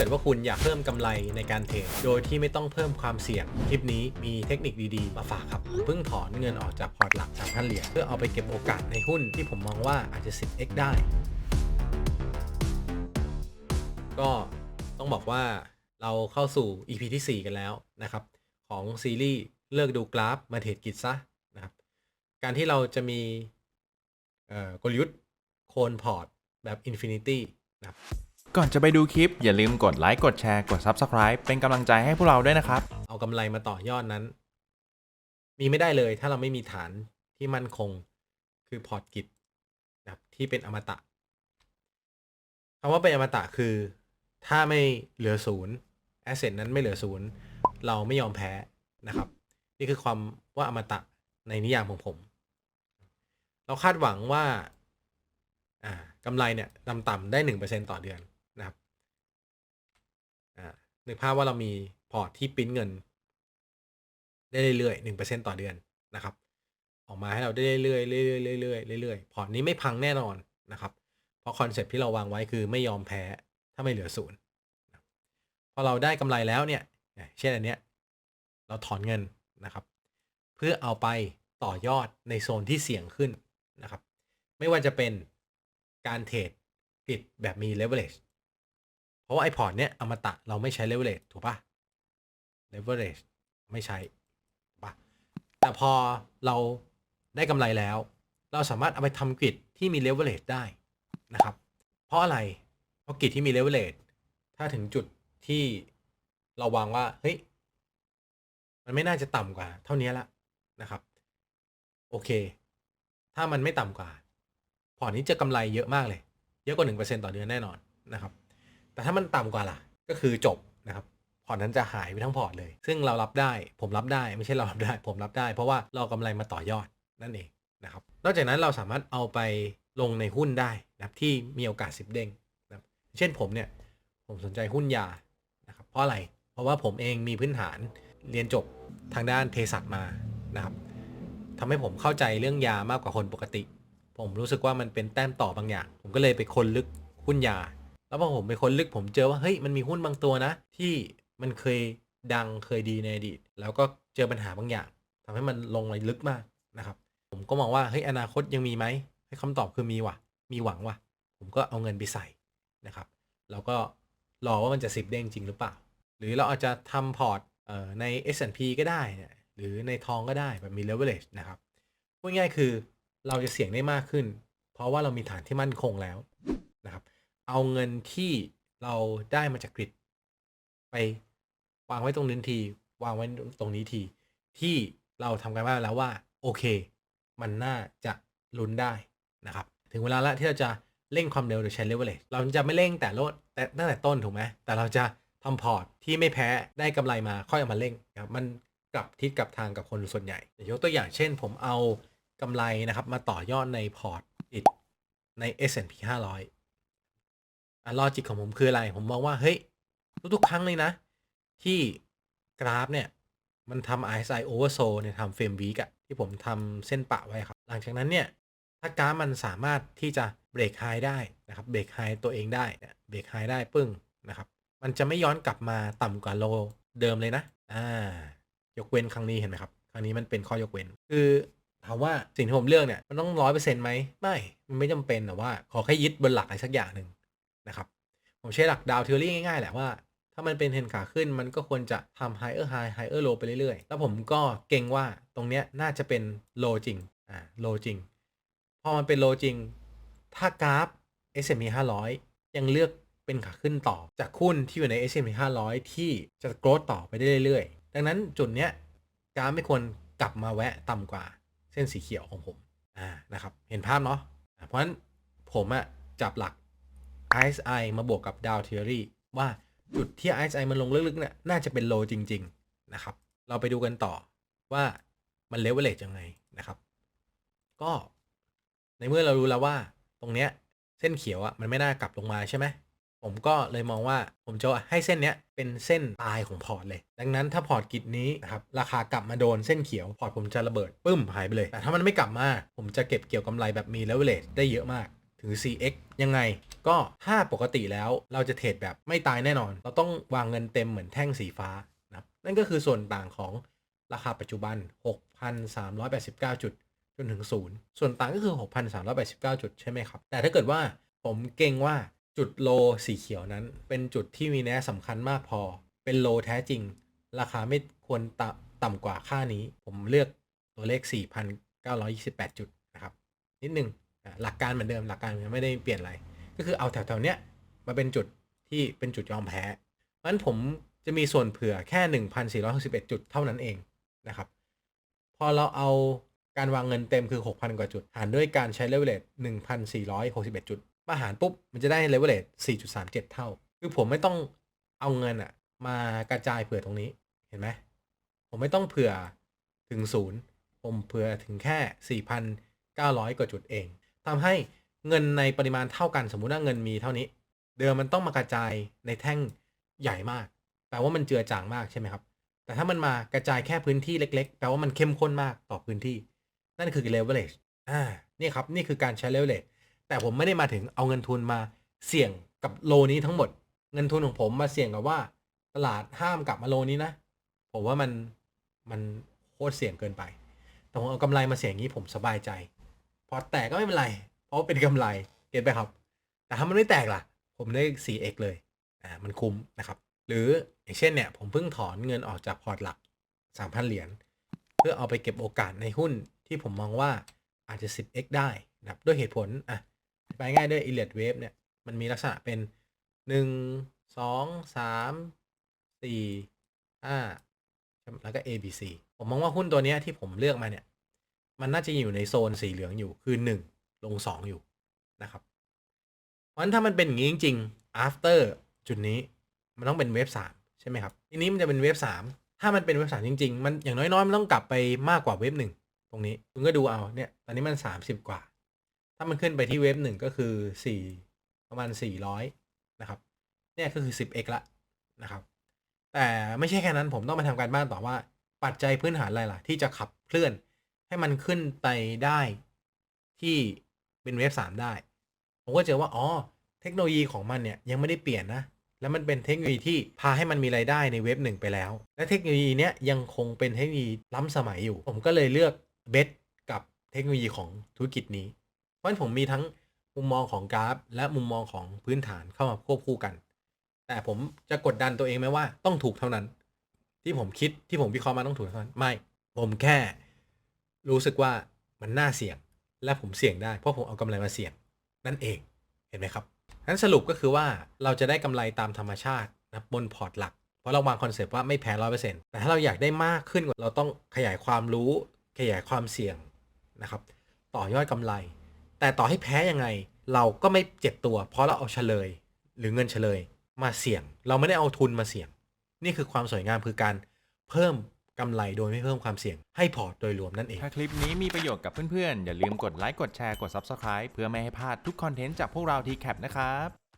เกิดว่าคุณอยากเพิ่มกำไรในการเทรดโดยที่ไม่ต้องเพิ่มความเสี่ยง คลิปนี้มีเทคนิคดีๆ มาฝากครับ เพิ่งถอนเงินออกจากพอร์ตหลัก3,000เหรียญเพื่อเอาไปเก็บโอกาสในหุ้นที่ผมมองว่าอาจจะ 10x ได้ ก็ต้องบอกว่าเราเข้าสู่ EP ที่ 4 กันแล้วนะครับ ของซีรีส์เลิกดูกราฟมาเทรดกิจซะนะครับ การที่เราจะมีกลยุทธ์โคนพอร์ตแบบ Infinity นะครับ ก่อนจะไปดูคลิป อย่าลืมกดไลค์กดแชร์กด Subscribe เป็นกำลังใจให้พวกเราด้วยนะครับ เอากำไรมาต่อยอดนั้น มีไม่ได้เลยถ้าเราไม่มีฐานที่มั่นคง คือพอร์ตกิจนะครับที่เป็นอมตะคำว่าเป็นอมตะคือ ถ้าไม่เหลือศูนย์แอสเซทนั้นไม่เหลือศูนย์เราไม่ยอมแพ้นะครับ นี่คือความว่าอมตะในนิยามของผม เราคาดหวังว่า อ่ากำไรเนี่ยต่ำๆได้หนึ่งเปอร์เซ็นต่อเดือน นึกภาพว่าเรามีพอร์ตที่ปริ้นเงิน ได้เรื่อยๆหนึ่งเปอร์เซ็นต่อเดือนนะครับ ออกมาให้เราได้เรื่อยๆเรื่อยๆเรื่อยๆเรื่อยๆพอร์ตนี้ไม่พังแน่นอนนะครับ เพราะคอนเซ็ปต์ที่เราวางไว้คือไม่ยอมแพ้ถ้าไม่เหลือศูนย์พอเราได้กำไรแล้วเนี่ยเช่นอันเนี้ยเราถอนเงินนะครับ เพื่อเอาไปต่อยอดในโซนที่เสี่ยงขึ้นนะครับ ไม่ว่าจะเป็นการเทรดปิดแบบมี leverage เพราะว่าไอพอร์ตเนี้ยอมตะเราไม่ใช้ leverage ถูกปะ leverage ไม่ใช้ถูกปะแต่พอเราได้กำไรแล้ว เราสามารถเอาไปทำกริดที่มี leverage ได้นะครับ เพราะอะไรเพราะกริดที่มี leverage ถ้าถึงจุดที่เราวางว่าเฮ้ยมันไม่น่าจะต่ำกว่า เท่านี้ละนะครับ โอเค ถ้ามันไม่ต่ำกว่า พอร์ตนี้จะกำไรเยอะมากเลย เยอะกว่า1%ต่อเดือนแน่นอนนะครับ แต่ถ้ามันต่ำกว่าล่ะ ก็คือจบนะครับพอร์ตนั้นจะหายไปทั้งพอร์ตเลย ซึ่งเรารับได้ ผมรับได้ไม่ใช่เรารับได้ ผมรับได้ เพราะว่าเรากำไรมาต่อยอดนั่นเองนะครับ นอกจากนั้นเราสามารถเอาไปลงในหุ้นได้นะครับที่มีโอกาสสิบเด้งนะครับเช่นผมเนี่ยผมสนใจหุ้นยานะครับเพราะอะไร เพราะว่าผมเองมีพื้นฐานเรียนจบทางด้านเภสัชมานะครับทำให้ผมเข้าใจเรื่องยามากกว่าคนปกติ ผมรู้สึกว่ามันเป็นแต้มต่อบางอย่าง ผมก็เลยไปค้นลึกหุ้นยา แล้วพอผมไปค้นลึกผมเจอว่าเฮ้ยมันมีหุ้นบางตัวนะ ที่มันเคยดังเคยดีในอดีตแล้วก็เจอปัญหาบางอย่างทำให้มันลงไปลึกมากนะครับ ผมก็มองว่าเฮ้ยอนาคตยังมีไหมให้คำตอบคือมีว่ะ มีหวังว่ะ ผมก็เอาเงินไปใส่นะครับ แล้วก็รอว่ามันจะสิบเด้งจริงหรือเปล่า หรือเราอาจจะทำพอร์ตเอ่อใน S&P ก็ได้เนี่ยหรือในทองก็ได้แบบมี leverage นะครับพูดง่ายๆคือเราจะเสี่ยงได้มากขึ้น เพราะว่าเรามีฐานที่มั่นคงแล้ว เอาเงินที่เราได้มาจากกริดไปวางไว้ตรงนี้ที วางไว้ตรงนี้ที ที่เราทำกันมาแล้วว่า โอเค มันน่าจะลุ้นได้นะครับ ถึงเวลาแล้วที่เราจะเร่งความเร็วโดยใช้ leverage เราจะไม่เร่งแต่ลดแต่ตั้งแต่ต้นถูกไหมแต่เราจะทำพอร์ตที่ไม่แพ้ได้กำไรมาค่อยเอามาเร่งนะครับมันกลับทิศกลับทางกับคนส่วนใหญ่ยกตัวอย่างเช่น ผมเอากำไรนะครับมาต่อยอดในพอร์ตอิดใน S&P 500อะ ลอจิกของผมคืออะไร ผมมองว่า เฮ้ย ทุกๆครั้งเลยนะ ที่กราฟเนี่ย มันทำ RSI oversold เนี่ยทำเฟรมวีกอะที่ผมทำเส้นปะไว้ครับ หลังจากนั้นเนี่ย ถ้ากราฟมันสามารถที่จะเบรกไฮได้นะครับเบรกไฮตัวเองได้เบรกไฮได้ปึ้งนะครับ มันจะไม่ย้อนกลับมาต่ำกว่าโลเดิมเลยนะ อ่ายกเว้นครั้งนี้เห็นไหมครับ ครั้งนี้มันเป็นข้อยกเว้น คือถามว่าสิ่งที่ผมเลือกเนี่ยมันต้องร้อยเปอร์เซ็นต์ไหมไม่ มันไม่จำเป็นแต่ว่าขอแค่ยึดบนหลักอะไรสักอย่างหนึ่ง นะครับ ผมใช้หลักดาวเทอรี่ง่ายๆแหละว่า ถ้ามันเป็นเทรนขาขึ้นมันก็ควรจะทำ higher high higher low ไปเรื่อยๆ แล้วผมก็เก่งว่าตรงเนี้ยน่าจะเป็น low จริงอ่า low จริง พอมันเป็น low จริง ถ้ากราฟ S&P 500 ยังเลือกเป็นขาขึ้นต่อ จากหุ้นที่อยู่ใน S&P 500 ที่จะโกรธต่อไปได้เรื่อยๆ ดังนั้นจุดเนี้ยกราฟไม่ควรกลับมาแวะต่ำกว่าเส้นสีเขียวของผม อ่า นะครับ เห็นภาพเนาะ เพราะฉะนั้นผมอะจับหลัก RSI มาบวกกับดาวเทอรี่ว่าจุดที่ RSI มันลงลึกๆเนี่ยน่าจะเป็นโลจริง ๆ นะครับ เราไปดูกันต่อว่ามันเลเวลเลจยังไงนะครับ ก็ในเมื่อเรารู้แล้วว่าตรงเนี้ยเส้นเขียวอะมันไม่น่ากลับลงมาใช่ไหมผมก็เลยมองว่าผมจะให้เส้นเนี้ยเป็นเส้นตายของพอร์ตเลย ดังนั้นถ้าพอร์ตกิจนี้นะครับราคากลับมาโดนเส้นเขียวพอร์ตผมจะระเบิดปึ้มหายไปเลย แต่ถ้ามันไม่กลับมา ผมจะเก็บเกี่ยวกำไรแบบมีเลเวลเลได้เยอะมาก ถึง 4x ยังไงก็ถ้าปกติแล้วเราจะเทรดแบบไม่ตายแน่นอน เราต้องวางเงินเต็มเหมือนแท่งสีฟ้านะครับนั่นก็คือส่วนต่างของราคาปัจจุบัน 6,389 จุดจนถึง 0 ส่วนต่างก็คือ 6,389 จุดใช่ไหมครับ แต่ถ้าเกิดว่าผมเก่งว่าจุดโลสีเขียวนั้น เป็นจุดที่มีแนัยสำคัญมากพอ เป็นโลแท้จริง ราคาไม่ควรต่ำต่ำกว่าค่านี้ ผมเลือกตัวเลข 4,928 จุดนะครับ นิดนึงอะ หลักการเหมือนเดิมหลักการไม่ได้เปลี่ยนอะไร ก็คือเอาแถวๆเนี้ยมาเป็นจุดที่เป็นจุดยอมแพ้เพราะฉะนั้นผมจะมีส่วนเผื่อแค่ 1,461 จุดเท่านั้นเองนะครับ พอเราเอาการวางเงินเต็มคือ 6,000 กว่าจุด หารด้วยการใช้เลเวลเลต1,461 จุดมาหารปุ๊บ มันจะได้เลเวลเลต4.37 เท่า คือผมไม่ต้องเอาเงินอะมากระจายเผื่อตรงนี้เห็นไหมผมไม่ต้องเผื่อถึงศูนย์ผมเผื่อถึงแค่ 4,900 กว่าจุดเอง ทำให้เงินในปริมาณเท่ากันสมมุติว่าเงินมีเท่านี้ เดิมมันต้องมากระจายในแท่งใหญ่มาก แปลว่ามันเจือจางมากใช่ไหมครับ แต่ถ้ามันมากระจายแค่พื้นที่เล็ก ๆ แปลว่ามันเข้มข้นมากต่อพื้นที่ นั่นคือ leverage อ่านี่ครับนี่คือการใช้ leverage แต่ผมไม่ได้มาถึงเอาเงินทุนมาเสี่ยงกับโลนี้ทั้งหมด เงินทุนของผมมาเสี่ยงกับว่าตลาดห้ามกลับมาโลนี้นะ ผมว่ามันมันโคตรเสี่ยงเกินไป แต่ผมเอากำไรมาเสี่ยงอย่างนี้ผมสบายใจ พอแตกก็ไม่เป็นไร เพราะเป็นกำไรเก็ตไปครับ แต่ถ้ามันไม่แตกล่ะ ผมได้ 4x เลยอ่ามันคุ้มนะครับ หรืออย่างเช่นเนี่ยผมเพิ่งถอนเงินออกจากพอร์ตหลัก 3,000 เหรียญเพื่อเอาไปเก็บโอกาสในหุ้นที่ผมมองว่าอาจจะ 10x ได้นะครับด้วยเหตุผลอะไปง่ายด้วย e l i t Wave เนี่ยมันมีลักษณะเป็น 1 2 3 4 5แล้วก็ A B C ผมมองว่าหุ้นตัวเนี้ยที่ผมเลือกมาเนี่ย มันน่าจะอยู่ในโซนสีเหลืองอยู่คือ 1 ลง 2 อยู่นะครับ เพราะฉะนั้นถ้ามันเป็นอย่างนี้จริง ๆ after จุดนี้มันต้องเป็นเวฟ3ใช่ไหมครับ ทีนี้มันจะเป็นเวฟ3ถ้ามันเป็นเวฟ3จริง ๆ มันอย่างน้อยๆมันต้องกลับไปมากกว่าเวฟ1ตรงนี้คุณก็ดูเอาเนี่ยตอนนี้มัน 30 กว่า ถ้ามันขึ้นไปที่เวฟ1ก็คือ4ประมาณ 400 นะครับ เนี่ยก็คือ 10x ละนะครับ แต่ไม่ใช่แค่นั้นผมต้องมาทำการบ้านต่อว่าปัจจัยพื้นฐานอะไรล่ะ ที่จะขับเคลื่อน ให้มันขึ้นไปได้ที่เป็นเวฟ3ได้ ผมก็เจอว่า อ๋อ เทคโนโลยีของมันเนี่ยยังไม่ได้เปลี่ยนนะ แล้วมันเป็นเทคโนโลยีที่พาให้มันมีรายได้ในเว็บหนึ่งไปแล้ว และเทคโนโลยีเนี้ยยังคงเป็นเทคโนโลยีล้ำสมัยอยู่ ผมก็เลยเลือกเบสกับเทคโนโลยีของธุรกิจนี้ เพราะฉะนั้นผมมีทั้งมุมมองของกราฟ และมุมมองของพื้นฐานเข้ามาควบคู่กัน แต่ผมจะกดดันตัวเองไหมว่าต้องถูกเท่านั้น ที่ผมคิดที่ผมวิเคราะห์มาต้องถูกเท่านั้นไม่ ผมแค่ รู้สึกว่ามันน่าเสี่ยง และผมเสี่ยงได้เพราะผมเอากำไรมาเสี่ยงนั่นเองเห็นไหมครับนั้นสรุปก็คือว่าเราจะได้กำไรตามธรรมชาตินะบนพอร์ตหลัก เพราะเราวางคอนเซปต์ว่าไม่แพ้ร้อยเปอร์เซ็นต์แต่ถ้าเราอยากได้มากขึ้นกว่าเราต้องขยายความรู้ขยายความเสี่ยงนะครับ ต่อยอดกำไร แต่ต่อให้แพ้ยังไงเราก็ไม่เจ็บตัว เพราะเราเอาเฉลย หรือเงินเฉลยมาเสี่ยง เราไม่ได้เอาทุนมาเสี่ยง นี่คือความสวยงามคือการเพิ่ม กำไรโดยไม่เพิ่มความเสี่ยงให้พอร์ตโดยรวมนั่นเอง ถ้าคลิปนี้มีประโยชน์กับเพื่อนๆ อย่าลืมกดไลค์กดแชร์กด Subscribe เพื่อไม่ให้พลาดทุกคอนเทนต์จากพวกเราทีแคปนะครับ